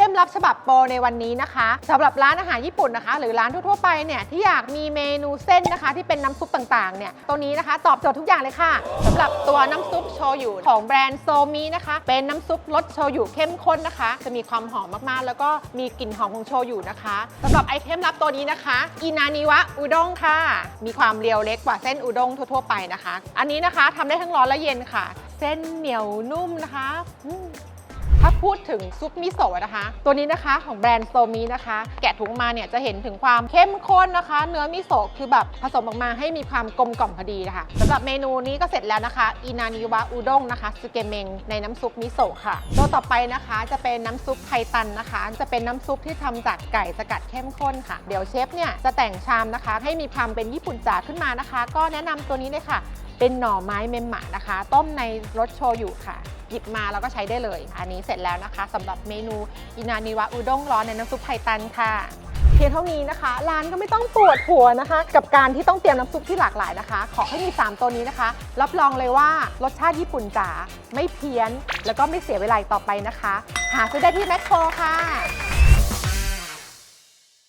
ทมลับฉบับโปรในวันนี้นะคะสำหรับร้านอาหารญี่ปุ่นนะคะ หรือร้านทั่วๆไปเนี่ยที่อยากมีเมนูเส้นนะคะ ที่เป็นน้ำซุปต่างๆเนี่ยตัวนี้นะคะตอบโจทย์ทุกอย่างเลยค่ะสำหรับตัวน้ำซุปโชยุของแบรนด์โซมินะคะ เป็นน้ำซุปรสโชยุเข้มข้นนะคะ จะมีความหอมมากๆ แล้วก็มีกลิ่นหอมของโชยุนะคะสำหรับไอเทมลับตัวนี้นะคะอินานิวะอุด้งค่ะ มีความเรียวเล็กกว่าเส้นอุด้งทั่วๆไปนะคะ อันนี้นะคะทำได้ทั้งร้อนและเย็นค่ะ เส้นเหนียวนุ่มนะคะ พูดถึงซุปมิโซะนะคะ ตัวนี้นะคะของแบรนด์โซมินะคะ แกะถุงมาเนี่ยจะเห็นถึงความเข้มข้นนะคะ เนื้อมิโซะคือแบบผสมออกมาให้มีความกลมกล่อมพอดีนะคะสำหรับเมนูนี้ก็เสร็จแล้วนะคะอินานิวะอุด้งนะคะซึเกเมงในน้ำซุปมิโซะค่ะ ตัวต่อไปนะคะจะเป็นน้ำซุปไทตันนะคะ จะเป็นน้ำซุปที่ทำจากไก่สกัดเข้มข้นค่ะ เดี๋ยวเชฟเนี่ยจะแต่งชามนะคะ ให้มีความเป็นญี่ปุ่นจ๋าขึ้นมานะคะ ก็แนะนำตัวนี้เลยค่ะ เป็นหน่อไม้เมมหมะนะคะ ต้มในรสโชยุค่ะ หยิบมาแล้วก็ใช้ได้เลย อันนี้เสร็จแล้วนะคะสำหรับเมนูอินานิวะอุด้งร้อนในน้ำซุปไทตันค่ะเพียงเท่านี้นะคะ ร้านก็ไม่ต้องปวดหัวนะคะ กับการที่ต้องเตรียมน้ำซุปที่หลากหลายนะคะ ขอให้มี 3 ตัวนี้นะคะ รับรองเลยว่ารสชาติญี่ปุ่นจ๋าไม่เพี้ยน แล้วก็ไม่เสียเวลาต่อไปนะคะ หาซื้อได้ที่แมคโครค่ะ